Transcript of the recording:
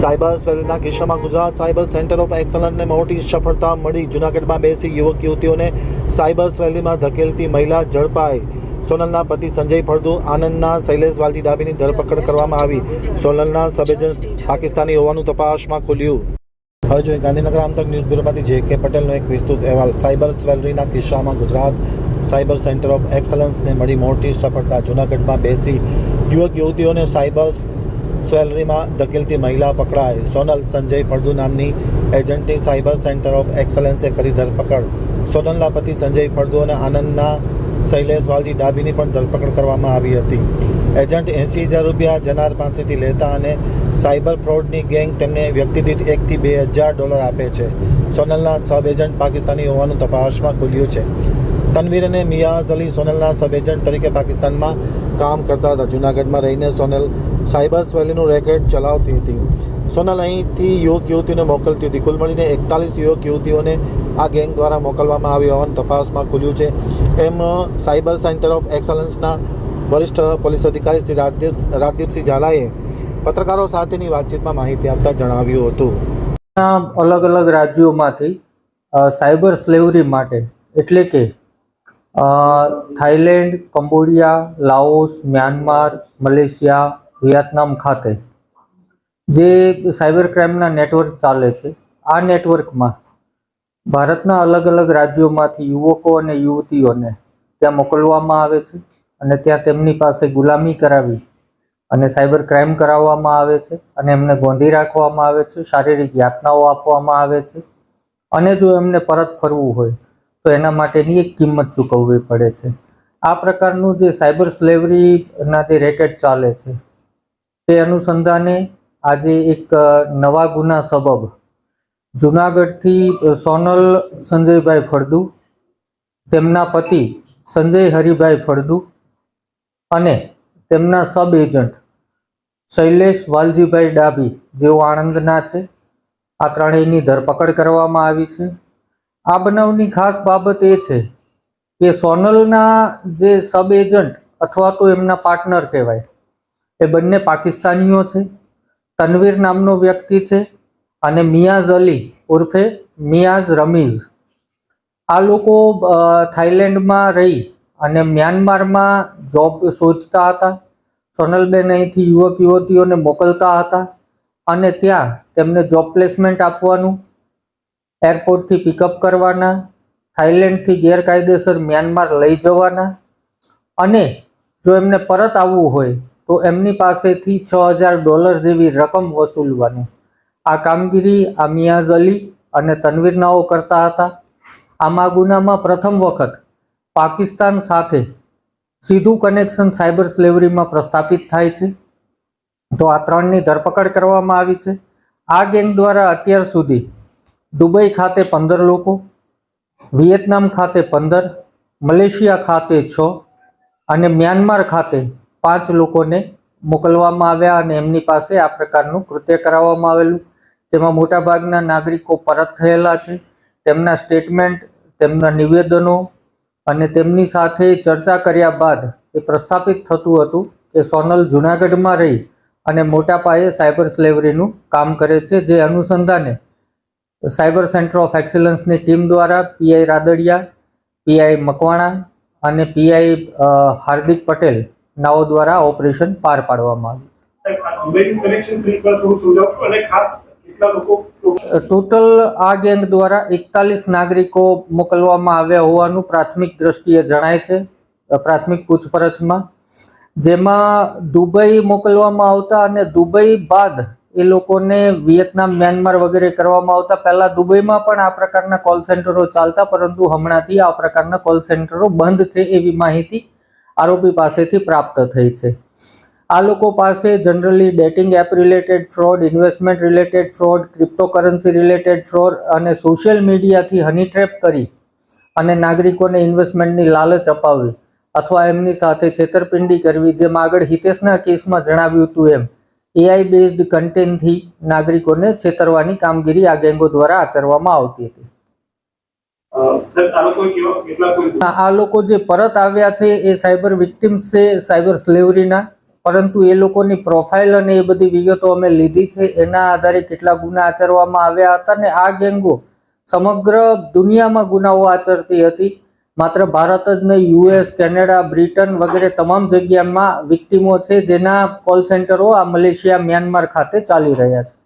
Cyber સેલના કિસ્સામાં Gujarat cyber centre of એક્સલન્સને મોટી સફળતા મળી. જૂનાગઢમાં બેસી યુવક યુવતીઓને સાયબર સેલીમાં ધકેલતી મહિલા ઝડપાઈ. સોનલના પતિ સંજય ફળદુ, આનંદના શૈલેષ વાલજી ડાબીની ધરપકડ કરવામાં આવી. સોનલના સબેજન પાકિસ્તાની હોવાનું તપાસમાં ખુલ્યું. હવે જોઈએ ગાંધીનગર આમતક ન્યૂઝ બ્યુરોમાંથી જે કે પટેલનો એક વિસ્તૃત અહેવાલ. સાયબર સ્વેલરીના કિસ્સામાં ગુજરાત સાયબર સેન્ટર ઓફ એક્સલન્સને મળી મોટી સફળતા. જૂનાગઢમાં બેસી યુવક યુવતીઓને સાયબર સ્વેલરીમાં ધકેલતી મહિલા પકડાઈ સોનલ સંજય ફળદુ નામની એજન્ટની સાયબર સેન્ટર ઓફ એક્સલન્સે કરી ધરપકડ. સોનલના પતિ સંજય ફળદુ અને આનંદના શૈલેષ વાલજી ડાબીની પણ ધરપકડ કરવામાં આવી હતી. એજન્ટ એંસી હજાર રૂપિયા જનાર પાસેથી લેતા અને સાયબર ફ્રોડની ગેંગ તેમને વ્યક્તિ દીઠ એકથી બે હજાર ડોલર આપે છે. સોનલના સબ એજન્ટ પાકિસ્તાની હોવાનું તપાસમાં ખુલ્યું છે. તનવીર અને મિયાઝ અલી સોનલના સબ એજન્ટ તરીકે પાકિસ્તાનમાં કામ કરતા હતા. જૂનાગઢમાં રહીને સોનલ સાયબર સ્વેલીનું રેકેટ ચલાવતી હતી. સોનલ અહીંથી યુવક યુવતીઓને મોકલતી હતી. કુલ મળીને એકતાલીસ યુવક યુવતીઓને આ ગેંગ દ્વારા મોકલવામાં આવી હોવાનું તપાસમાં ખુલ્યું છે. એમ, સાયબર સેન્ટર ઓફ એક્સલન્સના વરિષ્ઠ પોલીસ અધિકારી શ્રી રાજદીપ, રાજદીપસિંહ ઝાલાએ પત્રકારો સાથેની વાતચીતમાં માહિતી આપતા જણાવ્યું હતું. અલગ અલગ રાજ્યોમાંથી સાયબર સ્લેવરી માટે, એટલે કે Thailand Cambodia, Laos, Myanmar, Malaysia, Vietnam ખાતે. જે સાયબર ક્રાઇમના નેટવર્ક ચાલે છે, આ નેટવર્કમાં ભારતના અલગ અલગ રાજ્યોમાંથી યુવકો અને યુવતીઓને ત્યાં મોકલવામાં આવે છે અને ત્યાં તેમની પાસે ગુલામી કરાવી અને સાયબર ક્રાઇમ કરાવવામાં આવે છે અને એમને ગોંધી રાખવામાં આવે છે, શારીરિક યાતનાઓ આપવામાં આવે છે અને જો એમને પરત ફરવું હોય તો એના માટેની એક કિંમત ચૂકવવી પડે છે. આ પ્રકારનું જે સાયબર સ્લેવરીના જે રેકેટ ચાલે છે, તે અનુસંધાને આજે એક નવા ગુના સબબ જુનાગઢથી સોનલ સંજયભાઈ ફળદુ, તેમના પતિ સંજય હરિભાઈ ફળદુ અને તેમના સબ એજન્ટ શૈલેષ વાલજીભાઈ ડાબી જેઓ આણંદના છે. આ ત્રણેયની ધરપકડ કરવામાં આવી છે. આ બનાવની ખાસ બાબત એ છે કે સોનલના જે સબ એજન્ટ અથવા તો એમના પાર્ટનર કહેવાય, એ બંને પાકિસ્તાનીઓ છે. તનવીર નામનો વ્યક્તિ છે અને મિયાઝ અલી ઉર્ફે મિયાઝ રમીઝ. આ લોકો થાઈલેન્ડમાં રહી અને મ્યાનમારમાં જોબ શોધતા હતા. સોનલબેન અહીંથી યુવક યુવતીઓને મોકલતા હતા અને ત્યાં તેમને જોબ પ્લેસમેન્ટ આપવાનું એરપોર્ટથી પિકઅપ કરવાના, થાઇલેન્ડથી ગેરકાયદેસર મ્યાનમાર લઈ જવાના અને જો એમને પરત આવવું હોય તો એમની પાસેથી છ હજાર ડોલર જેવી રકમ વસૂલવાની. આ કામગીરી આ મિયાઝ અલી અને તનવીરનાઓ કરતા હતા. આમાં ગુનામાં પ્રથમ વખત પાકિસ્તાન સાથે સીધું કનેક્શન સાયબર સ્લેવરીમાં પ્રસ્થાપિત થાય છે. તો આ ત્રણની ધરપકડ કરવામાં આવી છે. આ ગેંગ દ્વારા અત્યાર સુધી દુબઈ ખાતે પંદર લોકો, વિયેતનામ ખાતે પંદર, મલેશિયા ખાતે છ અને મ્યાનમાર ખાતે પાંચ લોકોને મોકલવામાં આવ્યા અને એમની પાસે આ પ્રકારનું કૃત્ય કરાવવામાં આવેલું. જેમાં મોટાભાગના નાગરિકો પરત થયેલા છે. તેમના સ્ટેટમેન્ટ, તેમના નિવેદનો અને તેમની સાથે ચર્ચા કર્યા બાદ એ પ્રસ્થાપિત થતું હતું કે સોનલ જુનાગઢમાં રહી અને મોટા પાયે સાયબર સ્લેવરીનું કામ કરે છે, જે અનુસંધાને સાયબર સેન્ટર ઓફ એક્સેલન્સની ટીમ દ્વારા પીઆઈ રાદડિયા પીઆઈ મકવાણા અને પીઆઈ હાર્દિક પટેલ નાઓ દ્વારા ઓપરેશન પાર પાડવામાં આવ્યું ટોટલ આ ગેંગ દ્વારા એકતાલીસ નાગરિકો મોકલવામાં આવ્યા હોવાનું પ્રાથમિક દ્રષ્ટિએ જણાય છે પ્રાથમિક પૂછપરછમાં. જેમાં દુબઈ મોકલવામાં આવતા અને દુબઈ બાદ એ લોકોને વિયેતનામ, મ્યાનમાર વગેરે કરવામાં આવતા. પહેલાં દુબઈમાં પણ આ પ્રકારના કોલ સેન્ટરો ચાલતા, પરંતુ હમણાંથી આ પ્રકારના કોલ સેન્ટરો બંધ છે એવી માહિતી આરોપી પાસેથી પ્રાપ્ત થઈ છે. આ લોકો પાસે generally dating app related fraud investment related fraud cryptocurrency related fraud અને સોશિયલ મીડિયાથી હની ટ્રેપ કરી અને નાગરિકોને ઇન્વેસ્ટમેન્ટની લાલચ અપાવવી અથવા એમની સાથે છેતરપિંડી કરવી, જેમ આગળ હિતેશના કેસમાં જણાવ્યું હતું એમ. એઆઈ બેઝડ કન્ટેન્ટથી નાગરિકોને છેતરવાની કામગીરી આ ગેંગો દ્વારા આચરવામાં આવતી હતી. આ લોકો જે પરત આવ્યા છે એ સાયબર વિક્ટિમ્સ છે સાયબર સ્લેવરીના. પરંતુ એ લોકોની પ્રોફાઇલ અને એ બધી વિગતો અમે લીધી છે એના આધારે કેટલા ગુના આચરવામાં આવ્યા હતા ને આ ગેંગો સમગ્ર દુનિયામાં ગુનાઓ આચરતી હતી. માત્ર ભારત જ નહીં યુએસ કેનેડા બ્રિટન વગેરે તમામ જગ્યામાં વિક્ટીમો છે જેના કોલ સેન્ટરો આ મલેશિયા મ્યાનમાર ખાતે ચાલી રહ્યા છે.